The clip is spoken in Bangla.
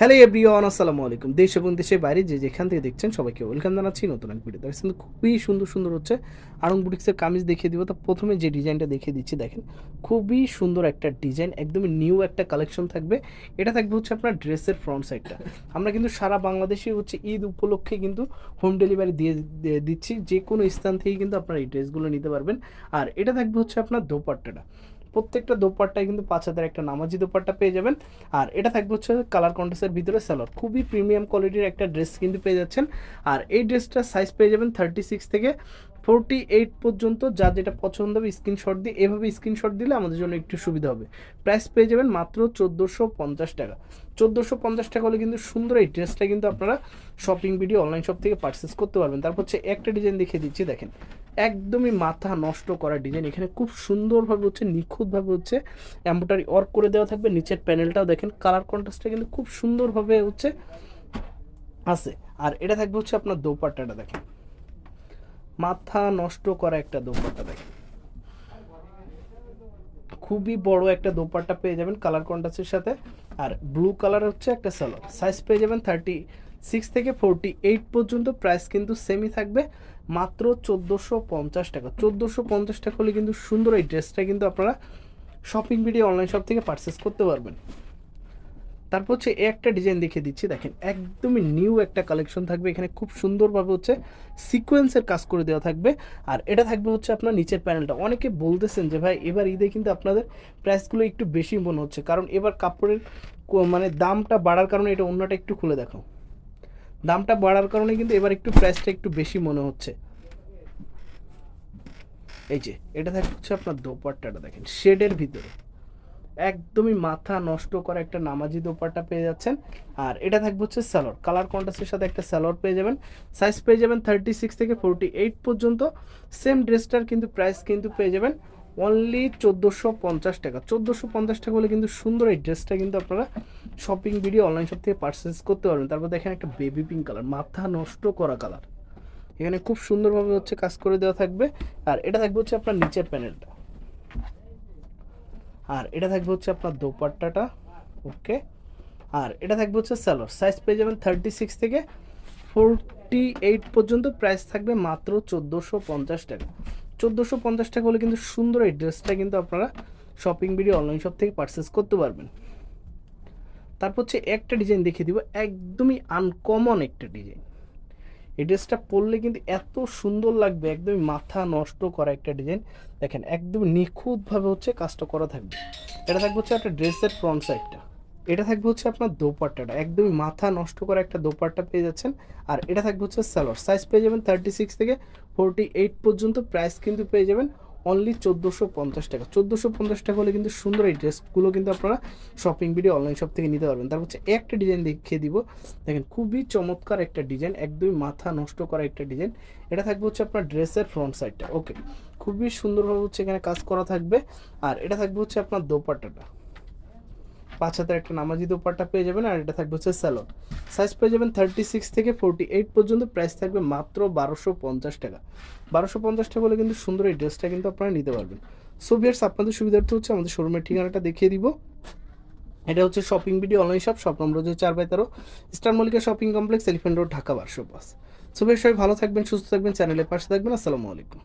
হ্যালো এভরিওয়ান আসসালামু আলাইকুম। দেশ এবং দেশের বাইরে যে যেখান থেকে দেখছেন সবাইকে ওয়েলকাম জানাচ্ছি নতুন এক ভিডিও কিন্তু খুবই সুন্দর সুন্দর হচ্ছে আড়ং বুটিক্সের কামিজ দেখিয়ে দিব। তো প্রথমে যে ডিজাইনটা দেখিয়ে দিচ্ছি, দেখেন খুবই সুন্দর একটা ডিজাইন একদমই নিউ একটা কালেকশন থাকবে। এটা থাকবে হচ্ছে আপনার ড্রেসের ফ্রন্ট সাইডটা আমরা কিন্তু সারা বাংলাদেশে হচ্ছে ঈদ উপলক্ষে কিন্তু হোম ডেলিভারি দিয়ে দিচ্ছি। যে কোনো স্থান থেকে কিন্তু আপনারা এই ড্রেসগুলো নিতে পারবেন। আর এটা থাকবে হচ্ছে আপনার দোপাট্টাটা। প্রত্যেকটা দোপাট্টায় কিন্তু পাঁচ হাজার একটা নামাজি দোপাট্টা পেয়ে যাবেন। আর এটা থাকবে হচ্ছে কালার কন্ট্রাস্টের ভিতরে স্যালোর খুবই প্রিমিয়াম কোয়ালিটির একটা ড্রেস কিন্তু পেয়ে যাচ্ছেন। আর এই ড্রেসটার সাইজ পেয়ে যাবেন থার্টি সিক্স থেকে ফোরটি এইট পর্যন্ত। যা যেটা পছন্দ হবে স্ক্রিনশট দিয়ে, এভাবে স্ক্রিনশট দিলে আমাদের জন্য একটু সুবিধা হবে। প্রাইস পেয়ে যাবেন মাত্র চোদ্দোশো পঞ্চাশ টাকা। চোদ্দোশো পঞ্চাশ টাকা হলে কিন্তু সুন্দর এই ড্রেসটা কিন্তু আপনারা শপিং ভিডিও অনলাইন শপ থেকে পারচেস করতে পারবেন। তারপর হচ্ছে একটা ডিজাইন দেখিয়ে দিচ্ছি, দেখেন। একদমই মাথা নষ্ট করা ডিজাইন। এখানে খুব সুন্দরভাবে হচ্ছে, নিখুঁতভাবে হচ্ছে এম্বোটারি ওয়ার্ক করে দেওয়া থাকবে। নিচের প্যানেলটাও দেখেন কালার কন্ট্রাস্টটা কিন্তু খুব সুন্দরভাবে হচ্ছে আছে। আর এটা থাকবে হচ্ছে আপনার দোপাট্টাটা দেখেন। মাথা নষ্ট করা একটা দোপাট্টা দেখেন। খুবই বড় একটা দোপাট্টা পেয়ে যাবেন কালার কন্ট্রাস্টের সাথে। আর ব্লু কালার হচ্ছে একটা সালোয়ার সাইজ পেয়ে যাবেন থার্টি সিক্স থেকে ফোরটি এইট পর্যন্ত প্রাইস কিন্তু সেমই থাকবে। মাত্র চোদ্দোশো পঞ্চাশ টাকা। চোদ্দোশো পঞ্চাশ টাকা হলে কিন্তু সুন্দর এই ড্রেসটা কিন্তু আপনারা শপিং ভিডিও অনলাইন শপ থেকে পারচেস করতে পারবেন। তারপর হচ্ছে একটা ডিজাইন দেখিয়ে দিচ্ছি, দেখেন। একদমই নিউ একটা কালেকশন থাকবে। এখানে খুব সুন্দরভাবে হচ্ছে সিকোয়েন্সের কাজ করে দেওয়া থাকবে। আর এটা থাকবে হচ্ছে আপনার নিচের প্যানেলটা অনেকে বলতেছেন যে, ভাই, এবার ঈদে কিন্তু আপনাদের প্রাইসগুলো একটু বেশি মনে হচ্ছে। কারণ এবার কাপড়ের মানে দামটা বাড়ার কারণে এটা অন্যটা একটু খুলে দেখো দামটা বাড়ার কারণে কিন্তু এবার একটু প্রাইসটা একটু বেশি মনে হচ্ছে। এই যে, এটা থাকবে হচ্ছে আপনার দোপাট্টাটা দেখেন, শেডের ভিতরে। একদমই মাথা নষ্ট করা একটা নামাজি দোপাট্টা পেয়ে যাচ্ছেন। আর এটা থাকবে হচ্ছে স্যালোর কালার কন্ট্রাস্টের সাথে একটা স্যালোর পেয়ে যাবেন। সাইজ পেয়ে যাবেন থার্টি সিক্স থেকে ফোরটি এইট পর্যন্ত সেম ড্রেসটার কিন্তু প্রাইস কিন্তু পেয়ে যাবেন। অনলি চোদ্দোশো পঞ্চাশ টাকা। চোদ্দোশো পঞ্চাশ টাকা হলে কিন্তু সুন্দর এই ড্রেসটা কিন্তু আপনারা শপিং ভিডিও অনলাইন শপ থেকে পারচেস করতে পারবেন। তারপর দেখেন একটা বেবি পিঙ্ক কালার মাথা নষ্ট করা কালার এখানে খুব সুন্দরভাবে হচ্ছে কাজ করে দেওয়া থাকবে। আর এটা থাকবে হচ্ছে আপনার নিচের প্যানেলটা আর এটা থাকবে হচ্ছে আপনার দোপাট্টাটা। ওকে? আর এটা থাকবে হচ্ছে স্যালোর সাইজ পেয়ে যাবেন থার্টি সিক্স থেকে ফোরটি এইট পর্যন্ত। প্রাইস থাকবে মাত্র চোদ্দোশো পঞ্চাশ টাকা। চোদ্দোশো পঞ্চাশ টাকা হলে কিন্তু সুন্দর এই ড্রেসটা কিন্তু আপনারা শপিং ভিডিও অনলাইন শপ থেকে পারচেস করতে পারবেন। তারপর হচ্ছে একটা ডিজাইন দেখিয়ে দিব, একদমই আনকমন একটা ডিজাইন এই ড্রেসটা পরলে কিন্তু এত সুন্দর লাগবে, একদমই মাথা নষ্ট করা একটা ডিজাইন দেখেন, একদম নিখুঁতভাবে হচ্ছে কাজটা করা থাকবে। এটা থাকবে হচ্ছে একটা ড্রেসের ফ্রন্ট সাইডটা এটা থাকবে হচ্ছে আপনার দোপাট্টাটা। একদমই মাথা নষ্ট করা একটা দোপাট্টা পেয়ে যাচ্ছেন। আর এটা থাকবে হচ্ছে সালোয়ার। সাইজ পেয়ে যাবেন থার্টি সিক্স থেকে ফোরটি এইট পর্যন্ত প্রাইস কিন্তু পেয়ে যাবেন অনলি চোদ্দোশো পঞ্চাশ টাকা। চোদ্দোশো পঞ্চাশ টাকা হলে কিন্তু সুন্দর এই ড্রেসগুলো কিন্তু আপনারা শপিং ভিডিও অনলাইন শপ থেকে নিতে পারবেন। তারপর হচ্ছে একটা ডিজাইন দেখিয়ে দিব। দেখেন খুবই চমৎকার একটা ডিজাইন একদমই মাথা নষ্ট করা একটা ডিজাইন এটা থাকবে হচ্ছে আপনার ড্রেসের ফ্রন্ট সাইডটা ওকে খুবই সুন্দরভাবে হচ্ছে এখানে কাজ করা থাকবে। আর এটা থাকবে হচ্ছে আপনার দোপাট্টাটা। পাঁচ হাতের একটা নামাজি দোপাট্টা পেয়ে যাবেন আর এটা থাকবে হচ্ছে স্যালোর সাইজ পেয়ে যাবেন থার্টি সিক্স থেকে ফোরটি এইট পর্যন্ত প্রাইস থাকবে মাত্র বারোশো পঞ্চাশ টাকা। বারোশো পঞ্চাশ টাকা হলে কিন্তু সুন্দর এই ড্রেসটা কিন্তু আপনারা নিতে পারবেন। সো বিয়ার্স আপনাদের সুবিধার্থে হচ্ছে আমাদের শোরুমের ঠিকানাটা দেখিয়ে দিব। এটা হচ্ছে shopping video online shop shop number হচ্ছে চার বাই তেরো Star Mallika Shopping Complex Elephant Road Dhaka বারশো বাস সো সবাই ভালো থাকবেন, সুস্থ থাকবেন চ্যানেলের পাশে থাকবেন, আসসালামু আলাইকুম।